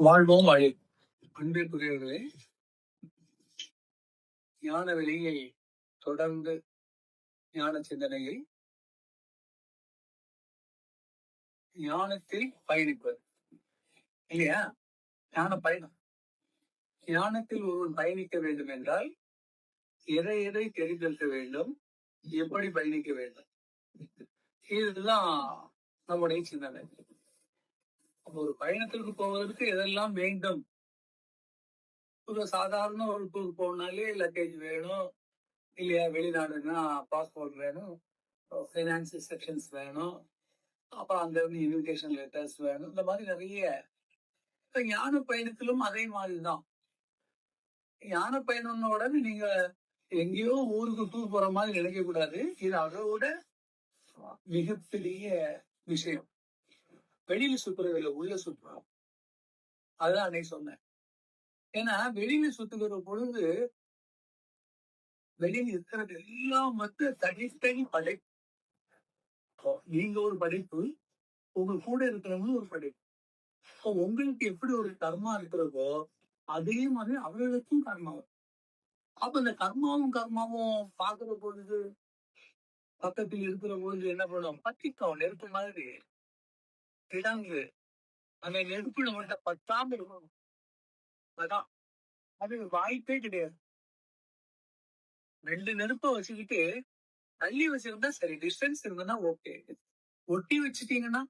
வாழ்வோம் வழி. அன்பிற்குரியவர்களே ஞான வெளியை தொடர்ந்து ஞான சிந்தனையை ஞானத்தில் பயணிப்பது. இல்லையா? ஞான பயணம். ஞானத்தில் ஒருவன் பயணிக்க வேண்டும் என்றால் எதை எதை தெரிந்திருக்க வேண்டும் எப்படி பயணிக்க வேண்டும். இதுதான் நம்முடைய சிந்தனை. அப்ப ஒரு பயணத்திற்கு போவதற்கு எதெல்லாம் வேண்டும்? ஒரு சாதாரண ஒரு டூர் போனாலே லக்கேஜ் வேணும். இல்லையா வெளிநாடுன்னா பாஸ்போர்ட் வேணும். ஃபைனான்ஸ் செக்ஷன்ஸ் வேணும். அப்புறம் அங்க இருந்து இன்விடேஷன் லெட்டர்ஸ் வேணும். இந்த மாதிரி நிறைய. இப்ப ஞான பயணத்திலும் அதே மாதிரிதான். ஞான பயணம்னு உடனே நீங்க எங்கேயோ ஊருக்கு டூர் போற மாதிரி நினைக்க கூடாது இது அதோட மிகப்பெரிய விஷயம். வெளியில சுத்துறதில்ல உள்ள சுற்றுறோம் அதுதான் அன்னைக்கு சொன்னேன். ஏன்னா வெளியில சுத்துகிற பொழுது வெளியில இருக்கிறது எல்லாம் மத்த தனித்தனி படைப்பு. நீங்க ஒரு படைப்பு உங்க கூட இருக்கிறவங்க ஒரு படைப்பு. உங்களுக்கு எப்படி ஒரு கர்மா இருக்கிறதோ அதே மாதிரி அவர்களுக்கும் கர்மா வரும். அப்ப இந்த கர்மாவும் கர்மாவும் பாக்குற பொழுது பக்கத்தில் இருக்கிற பொழுது என்ன பண்ணுவோம் பத்திக்கும் நெருப்பு மாதிரி. கிடங்கு. அந்த நெருப்புல மட்டும் பத்தாம இருக்கும் அதான். அது வாய்ப்பே கிடையாது. ரெண்டு நெருப்பை வச்சுக்கிட்டு தள்ளி வச்சிருந்தா சரி டிஸ்டன்ஸ் இருந்ததுன்னா ஓகே ஒட்டி வச்சுட்டீங்கன்னா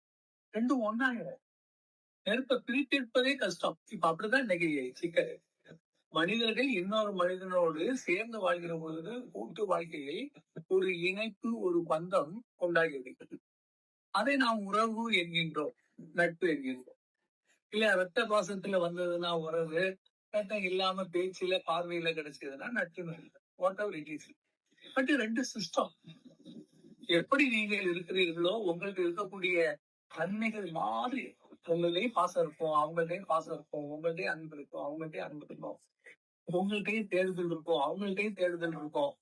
ரெண்டும் ஒன்னாயிடும் நெருப்பை பிரித்திருப்பதே கஷ்டம். இப்ப அப்படிதான் இன்னைக்கு சிக்கல். மனிதர்கள் இன்னொரு மனிதனோடு சேர்ந்து வாழ்கிற பொழுது கூட்டு வாழ்க்கையில் ஒரு இணைப்பு ஒரு பந்தம் உண்டாகிறது. அதை நாம் உறவு என்கின்றோம் நட்பு என்கின்றோம். இல்ல ரத்த பாசத்துல வந்ததுன்னா உறவு ரத்தம் இல்லாம பேச்சுல பார்வையில கிடைச்சதுன்னா நட்பு whatever it is but ரெண்டு சிஸ்டம் எப்படி நீங்கள் இருக்கிறீர்களோ உங்களுக்கு இருக்கக்கூடிய தன்மைகள் மாதிரி. உங்கள்டையும் பாசம் இருக்கும் அவங்கள்டையும் பாசம் இருக்கும் உங்கள்டையும் அன்பு இருக்கும் அவங்கள்டையும் அன்பு இருக்கும். உங்கள்கிட்டயும் தேடுதல் இருக்கும் அவங்கள்ட்டையும் தேடுதல் இருக்கும்.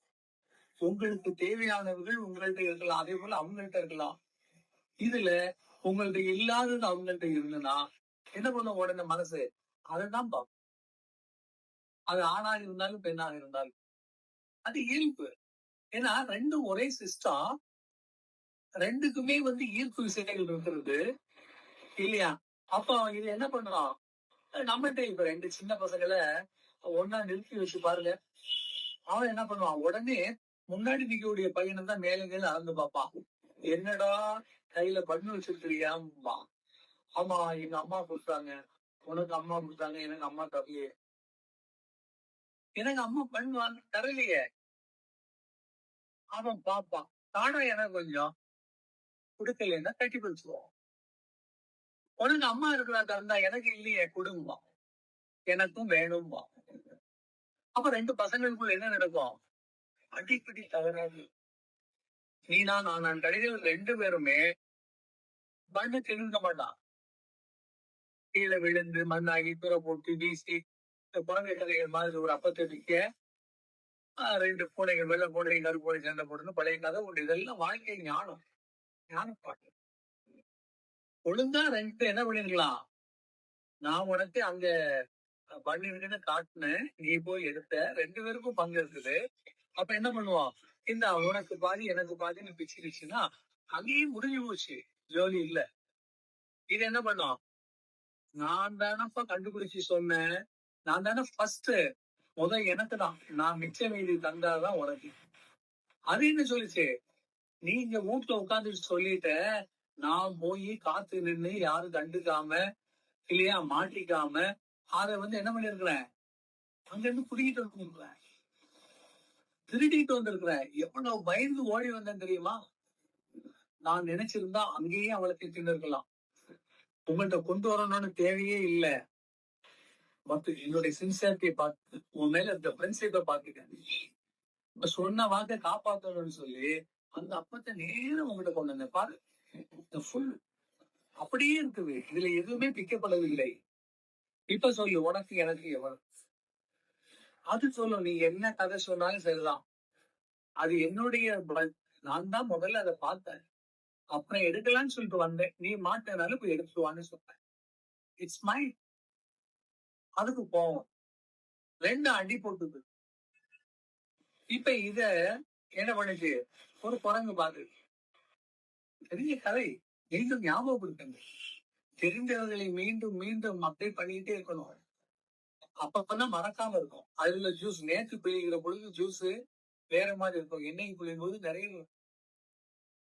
உங்களுக்கு தேவையானவர்கள் உங்கள்ட்ட இருக்கலாம் அதே போல அவங்கள்ட்ட இருக்கலாம். இதுல உங்கள்ட்ட இல்லாதது அவங்கள்ட்ட இருந்ததுன்னா என்ன பண்ணும் உடனே மனசு? அதைதான் பார்ப்போம் அது ஆணாக இருந்தாலும் பெண்ணாக இருந்தாலும். அது இயல்பு. ஏன்னா ரெண்டும் ஒரே சிஸ்டம் ரெண்டுக்குமே வந்து ஈர்ப்பு விசைகள் இருக்கிறது. இல்லையா? அப்ப இது என்ன பண்ணலாம் நம்மகிட்ட இப்ப ரெண்டு சின்ன பசங்களை ஒன்னா நிறுத்தி வச்சு பாருங்க. அவன் என்ன பண்ணுவான்? உடனே முன்னாடி நிக்கக்கூடிய பையனை தான் மேல மேல அளந்து பார்ப்பான். என்னடா? கையில பண்ணு வச்சிருக்கிறியாம்பா ஆமா எங்க அம்மா கொடுத்தாங்க. உனக்கு அம்மா கொடுத்தாங்க எனக்கு அம்மா தரலையே. எனக்கு அம்மா பண்ணுவான் தரலையே. அவன் பாப்பான் தானா எனக்கு கொஞ்சம்? கொடுக்கலன்னா கட்டி பிடிச்சிருவோம். உனக்கு அம்மா இருக்கிறா தந்தா எனக்கு இல்லையே குடும்பம் எனக்கும் வேணும்பா அப்ப ரெண்டு பசங்களுக்குள்ள என்ன நடக்கும்? அடிப்படி தகராறு. நீனா நான் கடைசியில் ரெண்டு பேருமே மண்ணு தெரிஞ்சுக்க மாட்டான் கீழே விழுந்து மண்ணாகி தூர போட்டு வீசி இந்த குழந்தை கதைகள் மாதிரி ஒரு அப்பத்தை விற்க ரெண்டு பூனைகள் வெள்ளை பூனை கருப்பு பூனை சண்டை போட்டு பழைய கதை உண்டு. இதெல்லாம் வாழ்க்கை ஞானம். ஞானப்பாட்டு. ஒழுங்கா ரெண்டு என்ன பண்ணிருக்கலாம்? நான் உனக்கு அங்க பண்ணிருக்குன்னு காட்டினேன் நீ போய் எடுத்த ரெண்டு பேருக்கும் பங்கு இருக்குது. அப்ப என்ன பண்ணுவான் இந்த உனக்கு பாதி எனக்கு பாதின்னு பிச்சிருச்சுன்னா அங்கேயும் முடிஞ்சு போச்சு. ஜோலி இல்ல. இது என்ன பண்ணும்? நான் தானப்பா கண்டுபிடிச்சு சொன்னேன். நான் தானே ஃபர்ஸ்ட் முத எனக்கு தான். நான் மிச்ச மீதி தந்தாதான் உனக்கு. அது என்ன சொல்லிச்சு. நீ இங்க வீட்டுல உட்காந்துட்டு சொல்லிட்ட நான் போய் காத்து நின்னு யாரும் கண்டுக்காம இல்லையா மாட்டிக்காம அத வந்து என்ன பண்ணிருக்கிறேன்? அங்க இருந்து குடிக்கிட்டு வந்துருக்கிறேன் திருடிட்டு வந்திருக்கிறேன். எவ்வளவு பயந்து ஓடி வந்தேன் தெரியுமா? நான் நினைச்சிருந்தா அங்கேயே அவளை திட்டிருக்கலாம் உங்கள்கிட்ட கொண்டு வரணும்னு தேவையே இல்லை. மத்த என்னுடைய சின்சியாரிட்டியை பார்த்து உன் மேல இந்த ஃப்ரெண்ட்ஷிப்பை பார்த்துட்டேன் சொன்ன வார்த்தை காப்பாத்தணும்னு சொல்லி அந்த அப்பத்தை நேரம் உங்ககிட்ட கொண்டு வந்தேன். பாரு ஃபுல் அப்படியே இருக்குது. இதுல எதுவுமே பிக்கப்படவில்லை. இப்ப சொல்லு உனக்கு எனக்கு எவ்வளவு? அது சொல்லும் நீ என்ன கதை சொன்னாலும் சரிதான். அது என்னுடைய நான் தான் முதல்ல அதை பார்த்தேன். அப்புறம் எடுக்கலாம்னு சொல்லிட்டு வந்தேன். நீ மாட்டேனாலும் போய் எடுத்துட்டு சொன்னேன். இட்ஸ் மை அதுக்கு போவோம். ரெண்டு அடி போட்டுது. இப்ப இத என்ன பண்ணுச்சு? ஒரு குரங்கு பாது. பெரிய கதை. மீண்டும் ஞாபகப்படுத்துங்க தெரிந்தவர்களை மீண்டும் மீண்டும் அப்டேட் பண்ணிக்கிட்டே இருக்கணும். அப்பப்பதான் மறக்காம இருக்கும். அதுல ஜூஸ் நேற்று பிழிகிற பொழுது ஜூஸ் வேற மாதிரி இருக்கும். எண்ணெய் பிழியும் போது நிறைய இருக்கும்.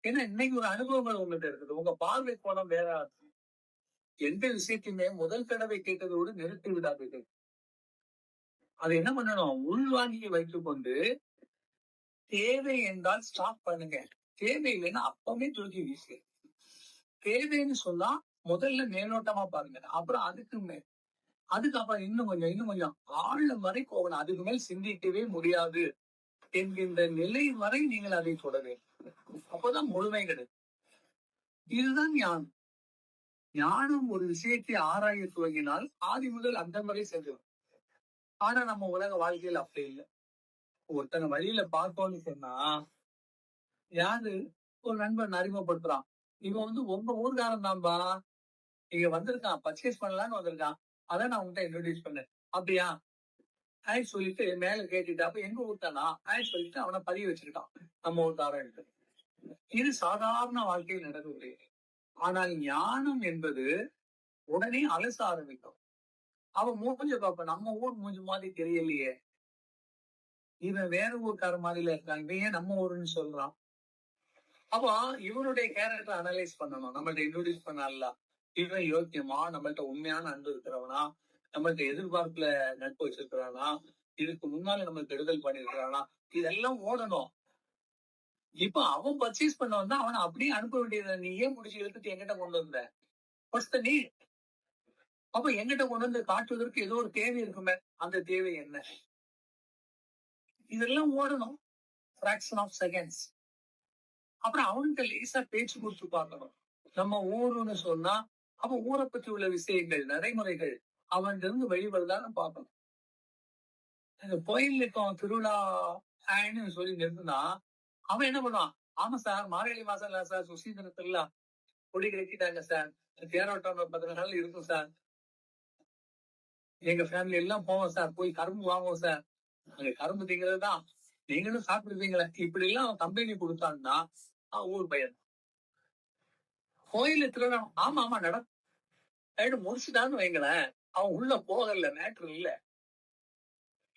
ஏன்னா இன்னைக்கு ஒரு அனுபவங்கள் உங்கள்கிட்ட இருக்குது. உங்க பார்வை கோணம் வேற எந்த விஷயத்தையுமே முதல் தடவை கேட்டதோடு நிறுத்தி விடாதீர்கள். அது என்ன பண்ணணும்? உள்வாங்கியை வைத்துக் கொண்டு தேவை என்றால் ஸ்டாப் பண்ணுங்க. தேவை இல்லைன்னா அப்பவே தூக்கி வீசு தேவைன்னு சொன்னா முதல்ல மேலோட்டமா பாருங்க. அப்புறம் அதுக்கு மேல் அதுக்கப்புறம் இன்னும் கொஞ்சம் இன்னும் கொஞ்சம். ஆழ வரை போகணும். அதுக்கு மேல் சிந்திக்கவே முடியாது. என்கின்ற நிலை வரை நீங்கள் அதை தொட வேண்டும் அப்பதான் முழுமை கிடையாது இதுதான் ஞானம். ஞானம் ஒரு விஷயத்தை ஆராய துவங்கினால் ஆதி முதல் அந்த வரை சென்றுடும் ஆனா நம்ம உலக வாழ்க்கையில் அப்படி இல்லை. ஒருத்தனை வழியில பார்த்தோம்னு சொன்னா யாரு? ஒரு நண்பன் அறிமுகப்படுத்துறான். இவன் வந்து உங்க ஊர்காரன் தான்பா. இங்க வந்திருக்கான் பர்ச்சேஸ் பண்ணலாம்னு வந்திருக்கான். அதான் நான் உன்கிட்ட இன்ட்ரோடியூஸ் பண்ணேன். அப்படியா? ஆய் சொல்லிட்டு மேல கேட்டுட்டு அப்ப எங்க ஊர்த்தானா ஆய் சொல்லிட்டு அவனை பதிய வச்சிருக்கான். நம்ம ஊர்க்காரன் இது சாதாரண வாழ்க்கையில் நடக்கக்கூடிய ஆனால் ஞானம் என்பது உடனே அலச ஆரம்பிக்கும். அவ மூஞ்ச பாப்ப நம்ம ஊர் மூஞ்சி மாதிரி தெரியலையே. இவன் வேற ஊர்க்கார மாதிரில இருக்கான் இவன் ஏன் நம்ம ஊருன்னு சொல்றான். அப்போ இவனுடைய கேரக்டர் அனலைஸ் பண்ணணும். நம்மள்ட்ட இன்ட்ரோடியூஸ் பண்ணல இவன் யோக்கியமா? நம்மள்ட்ட உண்மையான அன்பு இருக்கிறவனா? நம்மள்ட்ட எதிர்பார்ப்புல நட்பு வச்சிருக்கிறானா? இதுக்கு முன்னால நம்ம கெடுதல் பண்ணிருக்கிறானா? இதெல்லாம் ஓடணும். இப்ப அவன் பர்ச்சேஸ் பண்ண வந்தா அவனை அப்படியே அனுப்ப வேண்டியது நீ ஏன் முடிச்சு இழுத்துட்டு எங்கிட்ட கொண்டு வந்த? ஃபர்ஸ்ட் நீ. அப்ப எங்கிட்ட கொண்டு வந்து காட்டுவதற்கு ஏதோ ஒரு தேவை இருக்குமே. அந்த தேவை என்ன? இதெல்லாம் ஓடணும். ஃபிராக்ஷன் ஆஃப் செகண்ட்ஸ் அப்புறம் அவன்கிட்ட லேசா பேச்சு கொடுத்து பார்க்கணும். நம்ம ஊருன்னு சொன்னா அப்ப ஊரை பற்றி உள்ள விஷயங்கள் நடைமுறைகள் அவன் இருந்து வெளிவருதான்னு பார்க்கணும். இந்த கோயிலுக்கு திருவிழா ஆயின்னு சொல்லி நிறுத்தினா அவன் என்ன பண்ணுவான்? ஆமா சார் மார்கழி மாசம் இல்ல சார் சுசீந்திர திருவிழா கொடி கட்டிட்டாங்க சார் தேரோட்டம் பத்து நாள் இருக்கும் சார் எங்க ஃபேமிலி எல்லாம் போவோம் சார் போய் கரும்பு வாங்குவோம் சார் அங்க கரும்பு திங்கிறது தான். நீங்களும் சாப்பிடுவீங்களே. இப்படி எல்லாம் அவன் கம்பெனி கொடுத்தான்னா அவன் ஊர் பையன். கோயில் திருவிழா ஆமா ஆமா நட முடிச்சுட்டான்னு வைங்களேன். அவன் உள்ள போகல மேட்ரு இல்ல.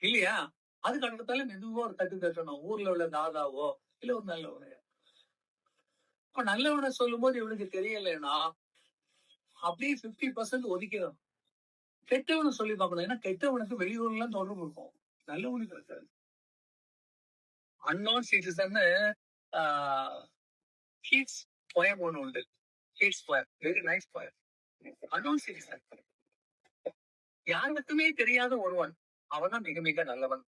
இல்லையா? அதுக்கு அடுத்தால மெதுவா ஒரு தட்டு தட்டணும். ஊர்ல உள்ள தாதாவோ இல்ல ஒரு நல்லவனையா இப்ப நல்லவனை சொல்லும் போது இவனுக்கு தெரியலைன்னா அப்படியே பிப்டி பர்சன்ட் ஒதுக்கிடும் கெட்டவனை சொல்லி பார்க்கணும். ஏன்னா கெட்டவனுக்கு வெளியூர்ல எல்லாம் தொடர்பு இருக்கும். நல்லவனுக்கு இருக்காது அன்னோன் சிட்டிசன் ஹீட்ஸ் போயம் ஒன்று உண்டு. ஹீட்ஸ் poem very nice poem unknown citizen யாருக்குமே தெரியாத ஒருவன். அவன் தான் மிக மிக நல்லவன்.